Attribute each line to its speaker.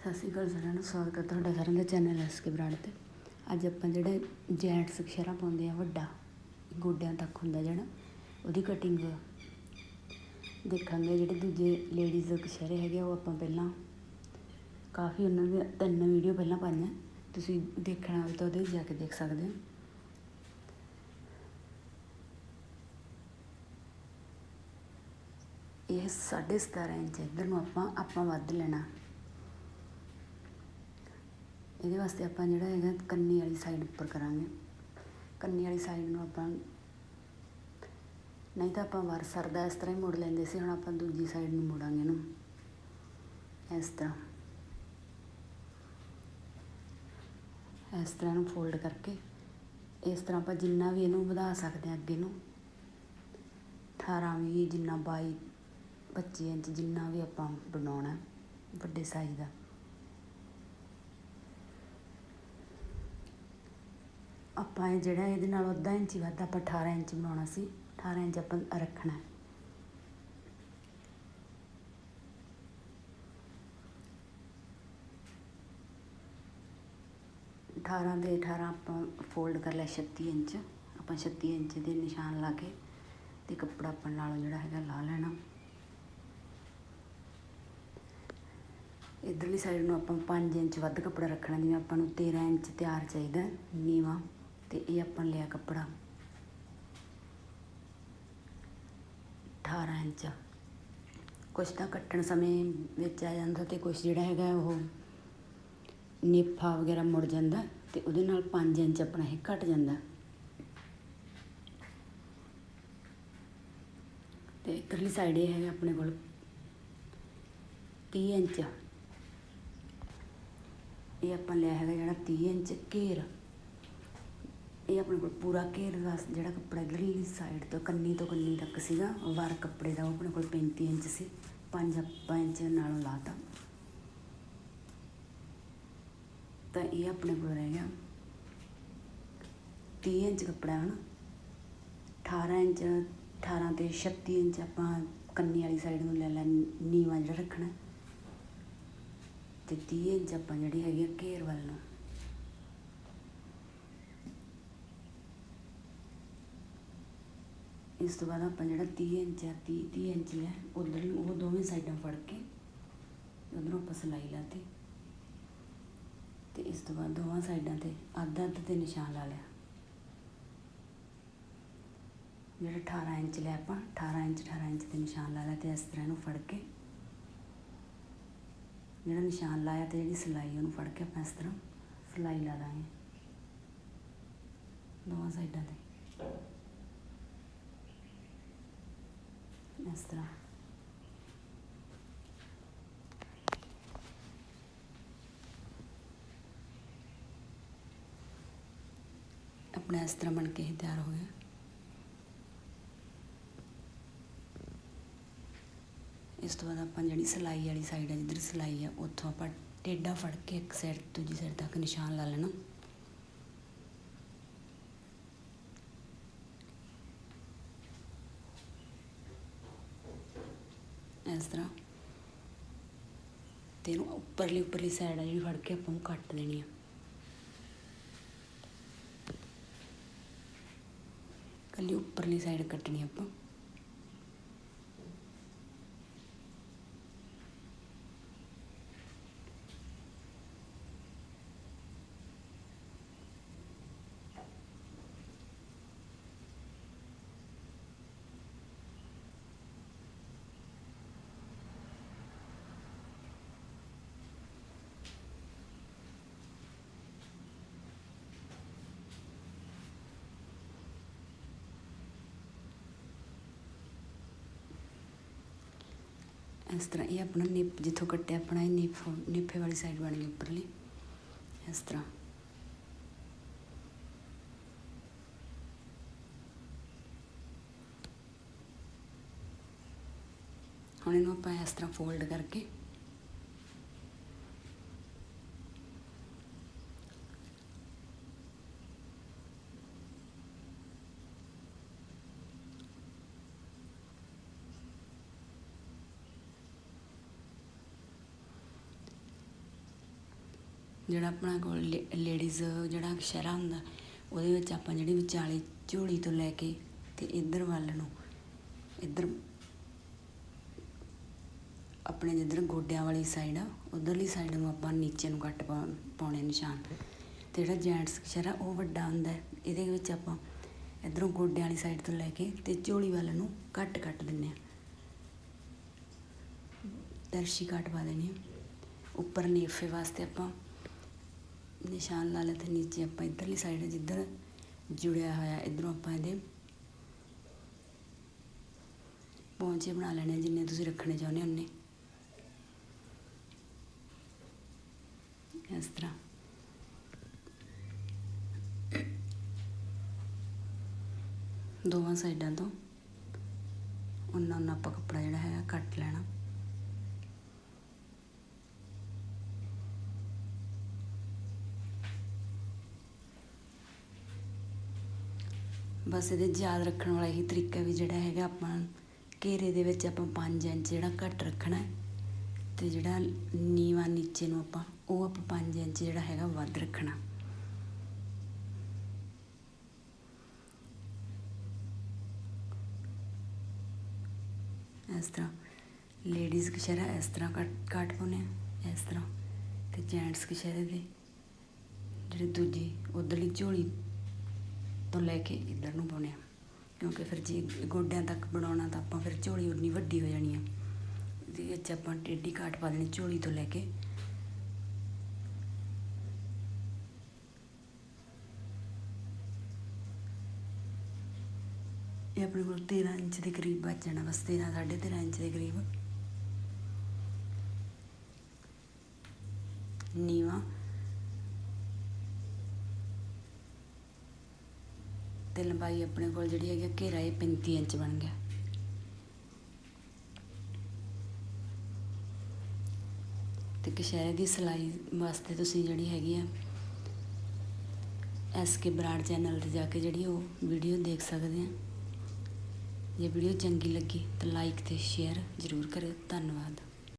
Speaker 1: ਸਤਿ ਸ਼੍ਰੀ ਅਕਾਲ ਸਾਰਿਆਂ ਨੂੰ ਸਵਾਗਤ ਹੈ ਤੁਹਾਡਾ ਸਾਰਿਆਂ ਦਾ ਚੈਨਲ ਐਸ ਕੇ ਬ੍ਰਾਂਡ ਤੇ। ਅੱਜ ਆਪਾਂ ਜਿਹੜੇ ਜੈਂਟਸ ਕਸ਼ਹਿਰਾ ਪਾਉਂਦੇ ਆ ਵੱਡਾ ਗੋਡਿਆਂ ਤੱਕ ਹੁੰਦਾ ਜਿਹੜਾ ਉਹਦੀ ਕਟਿੰਗ ਦੇਖਾਂਗੇ ਜਿਹੜੇ ਦੂਜੇ ਲੇਡੀਜ਼ ਕਸ਼ਹਿਰੇ ਹੈਗੇ ਆ, ਉਹ ਆਪਾਂ ਪਹਿਲਾਂ ਕਾਫੀ ਉਹਨਾਂ ਦੇ ਤਿੰਨ ਵੀਡੀਓ ਪਹਿਲਾਂ ਪਾਈਆਂ। ਤੁਸੀਂ ਦੇਖਣਾ ਹੋਵੇ ਤਾਂ ਉਹਦੇ ਵਿੱਚ ਜਾ ਕੇ ਦੇਖ ਸਕਦੇ ਹੋ। ਇਹ 17.5 ਇੰਚ ਇੱਧਰ ਨੂੰ ਆਪਾਂ ਆਪਾਂ ਵੱਧ ਲੈਣਾ। ਇਹਦੇ ਵਾਸਤੇ ਆਪਾਂ ਜਿਹੜਾ ਹੈਗਾ ਕੰਨੀ ਵਾਲੀ ਸਾਈਡ ਉੱਪਰ ਕਰਾਂਗੇ। ਕੰਨੀ ਵਾਲੀ ਸਾਈਡ ਨੂੰ ਆਪਾਂ ਨਹੀਂ ਤਾਂ ਆਪਾਂ ਵਾਰ ਸਰਦਾ, ਇਸ ਤਰ੍ਹਾਂ ਹੀ ਮੋੜ ਲੈਂਦੇ ਸੀ, ਹੁਣ ਆਪਾਂ ਦੂਜੀ ਸਾਈਡ ਨੂੰ ਮੋੜਾਂਗੇ ਇਹਨੂੰ ਇਸ ਤਰ੍ਹਾਂ। ਇਸ ਤਰ੍ਹਾਂ ਨੂੰ ਫੋਲਡ ਕਰਕੇ, ਇਸ ਤਰ੍ਹਾਂ ਆਪਾਂ ਜਿੰਨਾ ਵੀ ਇਹਨੂੰ ਵਧਾ ਸਕਦੇ ਹਾਂ ਅੱਗੇ ਨੂੰ 18 ਵੀ ਜਿੰਨਾ 22 25 ਇੰਚ ਜਿੰਨਾ ਵੀ ਆਪਾਂ ਬਣਾਉਣਾ, ਵੱਡੇ ਸਾਈਜ਼ ਦਾ। ਆਪਾਂ ਇਹ ਜਿਹੜਾ ਇਹਦੇ ਨਾਲ ਅੱਧਾ ਇੰਚ ਵੱਧ ਆਪਾਂ 18 ਇੰਚ ਬਣਾਉਣਾ ਸੀ। 18 ਇੰਚ ਆਪਾਂ ਰੱਖਣਾ ਹੈ। ਅਠਾਰਾਂ ਦੇ 18 ਆਪਾਂ ਫੋਲਡ ਕਰ ਲਿਆ 36 ਇੰਚ। ਆਪਾਂ 36 ਇੰਚ ਦੇ ਨਿਸ਼ਾਨ ਲਾ ਕੇ ਤੇ ਕੱਪੜਾ ਆਪਾਂ ਨਾਲੋਂ ਜਿਹੜਾ ਹੈਗਾ ਲਾ ਲੈਣਾ। ਇਧਰਲੀ ਸਾਈਡ ਨੂੰ ਆਪਾਂ 5 ਇੰਚ ਵੱਧ ਕੱਪੜਾ ਰੱਖਣਾ, ਜਿਵੇਂ ਆਪਾਂ ਨੂੰ 13 ਇੰਚ ਤਿਆਰ ਚਾਹੀਦਾ ਨੀਵਾ। ਤੇ ਇਹ ਆਪਾਂ ਲਿਆ ਕੱਪੜਾ। 18 ਇੰਚ। ਕੁਛ ਤਾਂ ਕੱਟਣ ਸਮੇਂ ਵਿੱਚ ਆ ਜਾਂਦਾ ਤੇ ਕੁਛ ਜਿਹੜਾ ਹੈਗਾ ਉਹ ਨੇਫਾ ਵਗੈਰਾ ਮੁੜ ਜਾਂਦਾ ਤੇ ਉਹਦੇ ਨਾਲ 5 ਇੰਚ ਆਪਣਾ ਇਹ ਘਟ ਜਾਂਦਾ। ਤੇ ਇਧਰਲੀ ਸਾਈਡ ਇਹ ਹੈਗਾ ਆਪਣੇ ਕੋਲ 30 ਇੰਚ। ਇਹ ਆਪਾਂ ਲਿਆ ਹੈਗਾ ਜਿਹੜਾ 30 ਇੰਚ ਘੇਰ। ਇਹ ਆਪਣੇ ਕੋਲ ਪੂਰਾ ਘੇਰ ਦਾ ਜਿਹੜਾ ਕੱਪੜਾ ਇਧਰਲੀ ਸਾਈਡ ਤੋਂ, ਕੰਨੀ ਤੋਂ ਕੰਨੀ ਤੱਕ ਸੀਗਾ, ਵਾਰ ਕੱਪੜੇ ਦਾ, ਉਹ ਆਪਣੇ ਕੋਲ 35 ਇੰਚ ਸੀ 5 ਆਪਾਂ ਇੰਚ ਨਾਲੋਂ ਲਾਤਾ। ਤਾਂ ਇਹ ਆਪਣੇ ਕੋਲ ਰਹਿ ਗਿਆ। 30 ਇੰਚ ਕੱਪੜਾ ਹਨ 18 ਇੰਚ 18 ਤੇ 36 ਇੰਚ ਆਪਾਂ ਕੰਨੀ ਵਾਲੀ ਸਾਈਡ ਨੂੰ ਲੈ ਲੈ, ਨੀਵਾ ਜਿਹੜਾ ਰੱਖਣਾ। ਤੇ 30 ਇੰਚ ਆਪਾਂ ਜਿਹੜੀ ਹੈਗੀ ਆ ਘੇਰ ਵੱਲ ਨੂੰ। ਇਸ ਤੋਂ ਬਾਅਦ ਆਪਾਂ ਜਿਹੜਾ 30 ਇੰਚ ਆ 30 30 ਇੰਚ ਹੈ ਉਧਰ ਨੂੰ ਉਹ ਦੋਵੇਂ ਸਾਈਡਾਂ ਫੜ ਕੇ ਉਧਰੋਂ ਆਪਾਂ ਸਿਲਾਈ ਲਾਤੀ। ਤੇ ਇਸ ਤੋਂ ਬਾਅਦ ਦੋਵਾਂ ਸਾਈਡਾਂ ਤੇ ਅੱਧ ਅੱਧ ਤੇ ਨਿਸ਼ਾਨ ਲਾ ਲਿਆ। ਜਿਹੜਾ 18 ਇੰਚ ਲਿਆ ਆਪਾਂ 18 ਇੰਚ 18 ਇੰਚ ਤੇ ਨਿਸ਼ਾਨ ਲਾ ਲਿਆ ਤੇ ਇਸ ਤਰ੍ਹਾਂ ਇਹਨੂੰ ਫੜ ਕੇ ਜਿਹੜਾ ਨਿਸ਼ਾਨ ਲਾਇਆ ਤੇ ਜਿਹੜੀ ਸਿਲਾਈ ਉਹਨੂੰ ਫੜ ਕੇ ਆਪਾਂ ਇਸ ਤਰ੍ਹਾਂ ਸਿਲਾਈ ਲਾ ਦਾਂਗੇ। ਦੋਵਾਂ ਸਾਈਡਾਂ ਤੇ। ਇਸ ਤਰ੍ਹਾਂ ਆਪਣਾ ਇਸ ਤਰ੍ਹਾਂ ਬਣ ਕੇ ਇਹ ਤਿਆਰ ਹੋ ਗਿਆ ਇਸ ਤੋਂ ਬਾਅਦ ਆਪਾਂ ਜਿਹੜੀ ਸਿਲਾਈ ਵਾਲੀ ਸਾਈਡ ਹੈ ਜਿੱਧਰ ਸਿਲਾਈ ਹੈ ਉੱਥੋਂ ਆਪਾਂ ਟੇਡਾ ਫੜ ਕੇ ਇੱਕ ਸਾਈਡ ਦੂਜੀ ਸਾਈਡ ਤੱਕ ਨਿਸ਼ਾਨ ਲਾ ਲੈਣਾ ਇਸ ਤਰ੍ਹਾਂ। ਤੇ ਇਹਨੂੰ ਉੱਪਰਲੀ ਉੱਪਰਲੀ ਸਾਈਡ ਆ ਜਿਹੜੀ ਫੜ ਕੇ ਆਪਾਂ ਨੂੰ ਕੱਟ ਦੇਣੀ ਆ। ਕੱਲੀ ਉੱਪਰਲੀ ਸਾਈਡ ਕੱਟਣੀ ਆਪਾਂ। ਇਸ ਤਰ੍ਹਾਂ ਇਹ ਆਪਣਾ ਨਿਪ, ਜਿੱਥੋਂ ਕੱਟਿਆ ਆਪਣਾ ਇਹ ਨਿਪ ਨਿੱਫੇ ਵਾਲੀ ਸਾਈਡ ਬਣ ਗਈ ਉੱਪਰਲੀ। ਇਸ ਤਰ੍ਹਾਂ। ਹੁਣ ਇਹਨੂੰ ਆਪਾਂ ਇਸ ਤਰ੍ਹਾਂ ਫੋਲਡ ਕਰਕੇ ਜਿਹੜਾ ਆਪਣਾ ਕੋਲ ਲੇਡੀਜ਼ ਜਿਹੜਾ ਸ਼ਹਿਰਾ ਹੁੰਦਾ, ਉਹਦੇ ਵਿੱਚ ਆਪਾਂ ਜਿਹੜੀ ਵਿਚਾਲੇ ਝੋਲੀ ਤੋਂ ਲੈ ਕੇ ਤੇ ਇੱਧਰ ਵੱਲ ਨੂੰ, ਇੱਧਰ ਆਪਣੇ ਜਿੱਧਰ ਗੋਡਿਆਂ ਵਾਲੀ ਸਾਈਡ ਆ, ਉਧਰਲੀ ਸਾਈਡ ਨੂੰ ਆਪਾਂ ਨੀਚੇ ਨੂੰ ਕੱਟ ਪਾ- ਪਾਉਣੇ ਨਿਸ਼ਾਨ। ਤੇ ਜਿਹੜਾ ਜੈਂਟਸ ਸ਼ਹਿਰਾ ਉਹ ਵੱਡਾ ਹੁੰਦਾ, ਇਹਦੇ ਵਿੱਚ ਆਪਾਂ ਇੱਧਰੋਂ ਗੋਡਿਆਂ ਵਾਲੀ ਸਾਈਡ ਤੋਂ ਲੈ ਕੇ ਤੇ ਝੋਲੀ ਵੱਲ ਨੂੰ ਕੱਟ ਕੱਟ ਦਿੰਨੇ ਆ। ਦਰਸ਼ੀ ਕੱਟ ਪਾ ਦੇਣੀ ਉੱਪਰ ਨੇਫੇ ਵਾਸਤੇ ਆਪਾਂ ਨਿਸ਼ਾਨ ਲਾ ਲਿਆ ਤੇ ਨੀਚੇ ਆਪਾਂ ਇੱਧਰਲੀ ਸਾਈਡ ਜਿੱਧਰ ਜੁੜਿਆ ਹੋਇਆ, ਇਧਰੋਂ ਆਪਾਂ ਇਹਦੇ ਪੌਂਚੇ ਬਣਾ ਲੈਣੇ ਜਿੰਨੇ ਤੁਸੀਂ ਰੱਖਣੇ ਚਾਹੁੰਦੇ ਹੋ ਉਨੇ। ਇਸ ਤਰ੍ਹਾਂ। ਦੋਵਾਂ ਸਾਈਡਾਂ ਤੋਂ ਉਹਨਾਂ ਉਹਨਾਂ ਆਪਾਂ ਕੱਪੜਾ ਜਿਹੜਾ ਹੈਗਾ ਕੱਟ ਲੈਣਾ। ਬਸ ਇਹਦੇ 'ਚ ਯਾਦ ਰੱਖਣ ਵਾਲਾ ਹੀ ਤਰੀਕਾ ਵੀ ਜਿਹੜਾ ਹੈਗਾ ਆਪਾਂ ਘੇਰੇ ਦੇ ਵਿੱਚ ਆਪਾਂ 5 ਇੰਚ ਜਿਹੜਾ ਘੱਟ ਰੱਖਣਾ ਹੈ ਤੇ ਜਿਹੜਾ ਨੀਵਾ ਨੀਚੇ ਨੂੰ ਆਪਾਂ, ਉਹ ਆਪਾਂ 5 ਇੰਚ ਜਿਹੜਾ ਹੈਗਾ ਵੱਧ ਰੱਖਣਾ। ਇਸ ਤਰ੍ਹਾਂ ਲੇਡੀਜ਼ ਕਸ਼ਹਿਰਾ ਇਸ ਤਰ੍ਹਾਂ ਕੱਟ ਕੱਟ ਪਾਉਂਦੇ ਆ ਇਸ ਤਰ੍ਹਾਂ। ਤੇ ਜੈਂਟਸ ਕਸ਼ਹਿਰੇ ਦੇ ਜਿਹੜੇ ਦੂਜੀ ਉਧਰਲੀ ਝੋਲੀ ਤੋਂ ਲੈ ਕੇ ਇੱਧਰ ਨੂੰ ਪਾਉਣੇ ਆ। ਕਿਉਂਕਿ ਫਿਰ ਜੇ ਗੋਡਿਆਂ ਤੱਕ ਬਣਾਉਣਾ ਤਾਂ ਆਪਾਂ ਫਿਰ ਝੋਲੀ ਉਨੀ ਵੱਡੀ ਹੋ ਜਾਣੀ ਆ। ਇਹਦੇ ਵਿੱਚ ਆਪਾਂ ਟੇਢੀ ਕਾਟ ਪਾ ਦੇਣੀ ਝੋਲੀ ਤੋਂ ਲੈ ਕੇ। ਇਹ ਆਪਣੇ ਕੋਲ 13 ਇੰਚ ਦੇ ਕਰੀਬ ਬਚ ਜਾਣਾ ਬਸ 13 13.5 ਇੰਚ ਦੇ ਕਰੀਬ। ਨੀਵਾ। ਤੇ ਲੰਬਾਈ ਆਪਣੇ ਕੋਲ ਜਿਹੜੀ ਹੈਗੀ ਆ, ਘੇਰਾ ਇਹ 35 ਇੰਚ ਬਣ ਗਿਆ। ਤੇ ਕਸ਼ਹਿਰੇ ਦੀ ਸਿਲਾਈ ਵਾਸਤੇ ਤੁਸੀਂ ਜਿਹੜੀ ਹੈਗੀ ਆ ਐਸ ਕੇ ਬਰਾੜ ਚੈਨਲ ਤੇ ਜਾ ਕੇ ਜਿਹੜੀ ਉਹ ਵੀਡੀਓ ਦੇਖ ਸਕਦੇ ਆ। ਜੇ ਵੀਡੀਓ ਚੰਗੀ ਲੱਗੀ ਤਾਂ ਲਾਈਕ ਤੇ ਸ਼ੇਅਰ ਜ਼ਰੂਰ ਕਰਿਓ। ਧੰਨਵਾਦ।